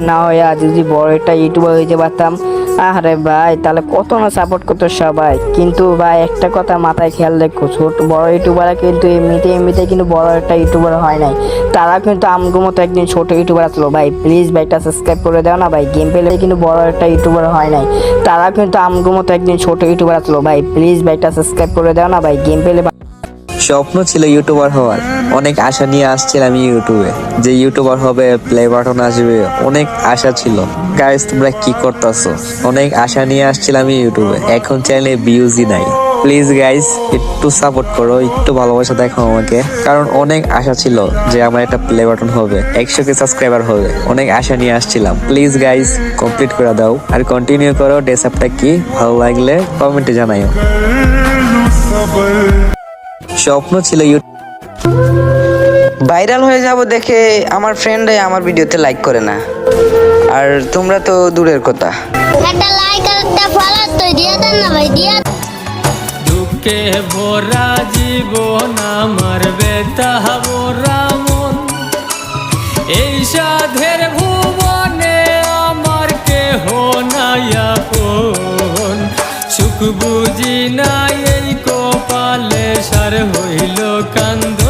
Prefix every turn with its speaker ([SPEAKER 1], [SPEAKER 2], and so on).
[SPEAKER 1] না হয়ে আজ যদি বড় একটা ইউটিউবার হইতে পারতাম আরে ভাই, তাহলে কত না সাপোর্ট করতো সবাই। কিন্তু ভাই, একটা কথা মাথায় খেয়াল রেখো, ছোট বড় ইউটিউবাররা কিন্তু এমনিতে এমনিতে কিন্তু বড় একটা ইউটিউবার হয় নাই। তারা কিন্তু আমগো মতো একদিন ছোট ইউটিউবার আসলো। ভাই প্লিজ ভাই, একটা সাবস্ক্রাইব করে দাও না ভাই গেম পেলে কিন্তু বড় একটা ইউটিউবার হয় নাই। তারা কিন্তু আমগো মতো একদিন ছোট ইউটিউবার আসলো। ভাই প্লিজ ভাই, একটা সাবস্ক্রাইব করে দাও না ভাই গেম পেলে
[SPEAKER 2] স্বপ্ন ছিল ইউটিউবার হওয়ার। অনেক আশা নিয়ে আসছিলাম ইউটিউবে যে ইউটিউবার হবে প্লে বাটন আসবে, অনেক আশা ছিল। গাইস তোমরা কি করতেছো? অনেক আশা নিয়ে আসছিলাম ইউটিউবে এখন চ্যানেলে ভিউজই নাই। প্লিজ গাইস একটু সাপোর্ট করো, একটু ভালোবাসা দেখো আমাকে। কারণ অনেক আশা ছিল যে আমার একটা প্লে বাটন হবে, একশো কে সাবস্ক্রাইবার হবে। অনেক আশা নিয়ে আসছিলাম। প্লিজ গাইস কমপ্লিট করে দাও। আর কন্টিনিউ করো ডেসঅ্যাপটা কি? ভালো লাগলে কমেন্টে জানাইও। স্বপ্ন ছিল ইউটিউব
[SPEAKER 3] ভাইরাল হয়ে যাব দেখে আমার ফ্রেন্ডরাই আমার ভিডিওতে লাইক করে না। আর তোমরা তো দূরের কথা।
[SPEAKER 4] একটা লাইক আর একটা ফলো তো দিয়ে দেন না ভাই দিয়ে
[SPEAKER 5] দুঃখে ভরা জীবন আমার বেতা ভরা বুঝি না এই কপালে সার হইল কান্দ।